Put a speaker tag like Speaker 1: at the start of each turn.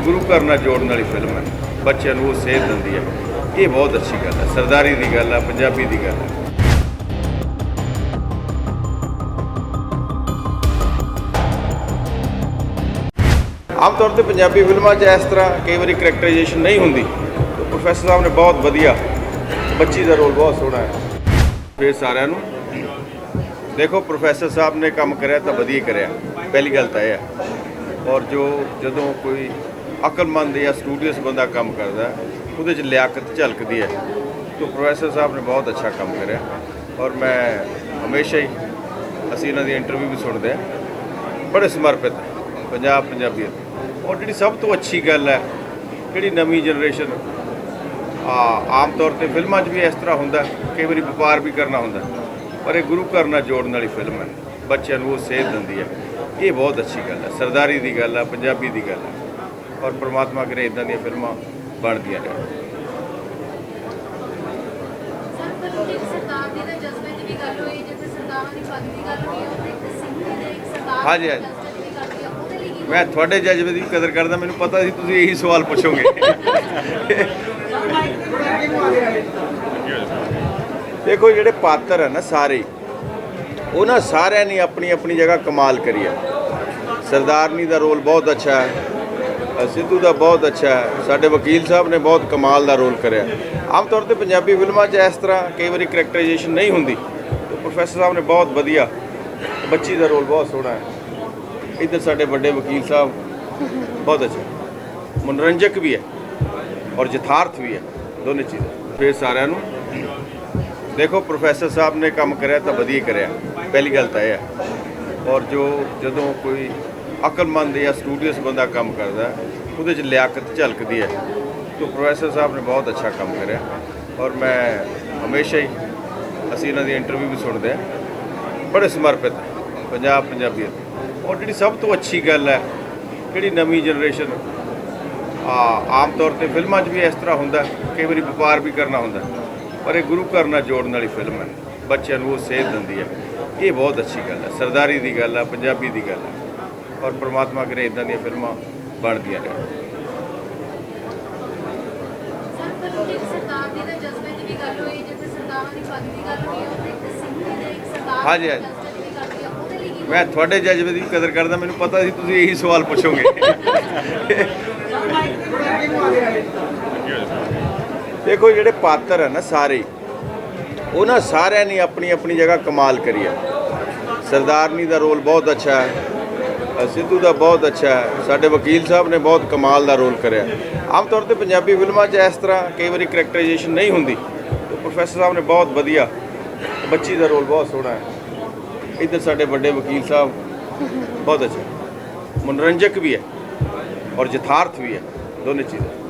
Speaker 1: ਗੁਰੂ ਘਰ ਨਾਲ ਜੋੜਨ ਵਾਲੀ ਫਿਲਮ ਹੈ। ਬੱਚਿਆਂ ਨੂੰ ਉਹ ਸੇਧ ਦਿੰਦੀ ਹੈ। ਇਹ ਬਹੁਤ ਅੱਛੀ ਗੱਲ ਹੈ। ਸਰਦਾਰੀ ਦੀ ਗੱਲ ਹੈ, ਪੰਜਾਬੀ ਦੀ ਗੱਲ ਹੈ। ਆਮ ਤੌਰ ਤੇ ਪੰਜਾਬੀ ਫਿਲਮਾਂ 'ਚ ਇਸ ਤਰ੍ਹਾਂ ਕਈ ਵਾਰੀ ਕਰੈਕਟਰਾਈਜੇਸ਼ਨ ਨਹੀਂ ਹੁੰਦੀ। ਤੇ ਪ੍ਰੋਫੈਸਰ ਸਾਹਿਬ ਨੇ ਬਹੁਤ ਵਧੀਆ ਬੱਚੀ ਦਾ ਰੋਲ ਬਹੁਤ ਸੋਹਣਾ ਹੈ। ਫਿਰ ਸਾਰਿਆਂ ਨੂੰ। ਦੇਖੋ ਪ੍ਰੋਫੈਸਰ ਸਾਹਿਬ ਨੇ ਕੰਮ ਕਰਿਆ ਤਾਂ ਵਧੀਆ ਕਰਿਆ। ਪਹਿਲੀ ਗੱਲ ਤਾਂ ਇਹ ਹੈ। ਔਰ ਜੋ ਜਦੋਂ ਕੋਈ ਅਕਲਮੰਦ ਜਾਂ ਸਟੂਡੀਅਸ ਬੰਦਾ ਕੰਮ ਕਰਦਾ ਉਹਦੇ 'ਚ ਲਿਆਕਤ ਝਲਕਦੀ ਹੈ। ਤਾਂ ਪ੍ਰੋਫੈਸਰ ਸਾਹਿਬ ਨੇ ਬਹੁਤ ਅੱਛਾ ਕੰਮ ਕਰਿਆ ਔਰ ਮੈਂ ਹਮੇਸ਼ਾ ਹੀ ਅਸੀਂ ਇਹਨਾਂ ਦੀ ਇੰਟਰਵਿਊ ਵੀ ਸੁਣਦੇ ਹਾਂ। ਬੜੇ ਸਮਰਪਿਤ ਪੰਜਾਬ ਪੰਜਾਬੀਅਤ ਔਰ ਜਿਹੜੀ ਸਭ ਤੋਂ ਅੱਛੀ ਗੱਲ ਹੈ ਜਿਹੜੀ ਨਵੀਂ ਜਨਰੇਸ਼ਨ? ਆ, ਆਮ ਤੌਰ ਤੇ ਫਿਲਮਾਂ 'ਚ ਵੀ ਇਸ ਤਰ੍ਹਾਂ ਹੁੰਦਾ, ਕਈ ਵਾਰੀ ਵਪਾਰ ਵੀ ਕਰਨਾ ਹੁੰਦਾ, ਪਰ ਇਹ ਗੁਰੂ ਘਰ ਨਾਲ ਜੋੜਨ ਵਾਲੀ ਫਿਲਮ ਹੈ। ਬੱਚਿਆਂ ਨੂੰ ਉਹ ਸੇਧ ਦਿੰਦੀ ਹੈ। ਇਹ ਬਹੁਤ ਅੱਛੀ ਗੱਲ ਹੈ, ਸਰਦਾਰੀ ਦੀ ਗੱਲ ਹੈ, ਪੰਜਾਬੀ ਦੀ ਗੱਲ ਹੈ। ਔਰ ਪ੍ਰਮਾਤਮਾ ਕਰੇ ਇਦਾਂ ਦੀਆਂ ਫਿਲਮਾਂ ਬਣਦੀਆਂ ਰਹਿਣ ਹਾਂਜੀ, ਹਾਂਜੀ। ਮੈਂ ਤੁਹਾਡੇ ਜਜ਼ਬੇ ਦੀ ਕਦਰ ਕਰਦਾ ਮੈਨੂੰ ਪਤਾ ਸੀ ਤੁਸੀਂ ਇਹੀ ਸਵਾਲ ਪੁੱਛੋਗੇ। ਦੇਖੋ ਜਿਹੜੇ ਪਾਤਰ ਹੈ ਨਾ ਸਾਰੇ ਉਹਨਾਂ ਸਾਰਿਆਂ ਨੇ ਆਪਣੀ ਆਪਣੀ ਜਗ੍ਹਾ ਕਮਾਲ ਕਰੀ ਹੈ ਸਰਦਾਰਨੀ ਦਾ ਰੋਲ ਬਹੁਤ ਅੱਛਾ ਹੈ। ਸਿੱਧੂ ਦਾ ਬਹੁਤ ਅੱਛਾ ਹੈ। ਸਾਡੇ ਵਕੀਲ ਸਾਹਿਬ ਨੇ ਬਹੁਤ ਕਮਾਲ ਦਾ ਰੋਲ ਕਰਿਆ। ਆਮ ਤੌਰ ਤੇ ਪੰਜਾਬੀ ਫਿਲਮਾਂ 'ਚ ਇਸ ਤਰ੍ਹਾਂ ਕਈ ਵਾਰੀ ਕਰੈਕਟਰਾਈਜੇਸ਼ਨ ਨਹੀਂ ਹੁੰਦੀ। ਤੇ ਪ੍ਰੋਫੈਸਰ ਸਾਹਿਬ ਨੇ ਬਹੁਤ ਵਧੀਆ ਬੱਚੀ ਦਾ ਰੋਲ ਬਹੁਤ ਸੋਹਣਾ ਹੈ। ਇੱਧਰ ਸਾਡੇ ਵੱਡੇ ਵਕੀਲ ਸਾਹਿਬ, ਬਹੁਤ ਅੱਛਾ। ਮਨੋਰੰਜਕ ਵੀ ਹੈ ਔਰ ਯਥਾਰਥ ਵੀ ਹੈ ਦੋਨੇ ਚੀਜ਼। ਫਿਰ ਸਾਰਿਆਂ ਨੂੰ, ਦੇਖੋ ਪ੍ਰੋਫੈਸਰ ਸਾਹਿਬ ਨੇ ਕੰਮ ਕਰਿਆ ਤਾਂ ਵਧੀਆ ਕਰਿਆ। ਪਹਿਲੀ ਗੱਲ ਤਾਂ ਇਹ ਹੈ। ਔਰ ਜੋ ਜਦੋਂ ਕੋਈ ਅਕਲਮੰਦ ਜਾਂ ਸਟੂਡੀਅਸ ਬੰਦਾ ਕੰਮ ਕਰਦਾ ਉਹਦੇ 'ਚ ਲਿਆਕਤ ਝਲਕਦੀ ਹੈ। ਤਾਂ ਪ੍ਰੋਫੈਸਰ ਸਾਹਿਬ ਨੇ ਬਹੁਤ ਅੱਛਾ ਕੰਮ ਕਰਿਆ ਔਰ ਮੈਂ ਹਮੇਸ਼ਾ ਹੀ ਅਸੀਂ ਇਹਨਾਂ ਦੀ ਇੰਟਰਵਿਊ ਵੀ ਸੁਣਦੇ ਹਾਂ। ਬੜੇ ਸਮਰਪਿਤ ਪੰਜਾਬ ਪੰਜਾਬੀਅਤ ਔਰ ਜਿਹੜੀ ਸਭ ਤੋਂ ਅੱਛੀ ਗੱਲ ਹੈ ਜਿਹੜੀ ਨਵੀਂ ਜਨਰੇਸ਼ਨ? ਆ, ਆਮ ਤੌਰ ਤੇ ਫਿਲਮਾਂ 'ਚ ਵੀ ਇਸ ਤਰ੍ਹਾਂ ਹੁੰਦਾ, ਕਈ ਵਾਰੀ ਵਪਾਰ ਵੀ ਕਰਨਾ ਹੁੰਦਾ, ਪਰ ਇਹ ਗੁਰੂ ਘਰ ਨਾਲ ਜੋੜਨ ਵਾਲੀ ਫਿਲਮ ਹੈ। ਬੱਚਿਆਂ ਨੂੰ ਉਹ ਸੇਧ ਦਿੰਦੀ ਹੈ। ਇਹ ਬਹੁਤ ਅੱਛੀ ਗੱਲ ਹੈ, ਸਰਦਾਰੀ ਦੀ ਗੱਲ ਹੈ, ਪੰਜਾਬੀ ਦੀ ਗੱਲ ਹੈ। ਔਰ ਪ੍ਰਮਾਤਮਾ ਕਰੇ ਇਦਾਂ ਦੀਆਂ ਫਿਲਮਾਂ ਬਣਦੀਆਂ ਰਹਿਣ ਹਾਂਜੀ, ਹਾਂਜੀ। ਮੈਂ ਤੁਹਾਡੇ ਜਜ਼ਬੇ ਦੀ ਕਦਰ ਕਰਦਾ ਮੈਨੂੰ ਪਤਾ ਸੀ ਤੁਸੀਂ ਇਹੀ ਸਵਾਲ ਪੁੱਛੋਗੇ। ਦੇਖੋ ਜਿਹੜੇ ਪਾਤਰ ਹੈ ਨਾ ਸਾਰੇ ਉਹਨਾਂ ਸਾਰਿਆਂ ਨੇ ਆਪਣੀ ਆਪਣੀ ਜਗ੍ਹਾ ਕਮਾਲ ਕਰੀ ਹੈ ਸਰਦਾਰਨੀ ਦਾ ਰੋਲ ਬਹੁਤ ਅੱਛਾ ਹੈ। ਸਿੱਧੂ ਦਾ ਬਹੁਤ ਅੱਛਾ ਹੈ। ਸਾਡੇ ਵਕੀਲ ਸਾਹਿਬ ਨੇ ਬਹੁਤ ਕਮਾਲ ਦਾ ਰੋਲ ਕਰਿਆ। ਆਮ ਤੌਰ ਤੇ ਪੰਜਾਬੀ ਫਿਲਮਾਂ 'ਚ ਇਸ ਤਰ੍ਹਾਂ ਕਈ ਵਾਰੀ ਕਰੈਕਟਰਾਈਜੇਸ਼ਨ ਨਹੀਂ ਹੁੰਦੀ। ਤੇ ਪ੍ਰੋਫੈਸਰ ਸਾਹਿਬ ਨੇ ਬਹੁਤ ਵਧੀਆ ਬੱਚੀ ਦਾ ਰੋਲ ਬਹੁਤ ਸੋਹਣਾ ਹੈ। ਇੱਧਰ ਸਾਡੇ ਵੱਡੇ ਵਕੀਲ ਸਾਹਿਬ, ਬਹੁਤ ਅੱਛੇ। ਮਨੋਰੰਜਕ ਵੀ ਹੈ ਔਰ ਯਥਾਰਥ ਵੀ ਹੈ, ਦੋਨੇ ਚੀਜ਼ਾਂ।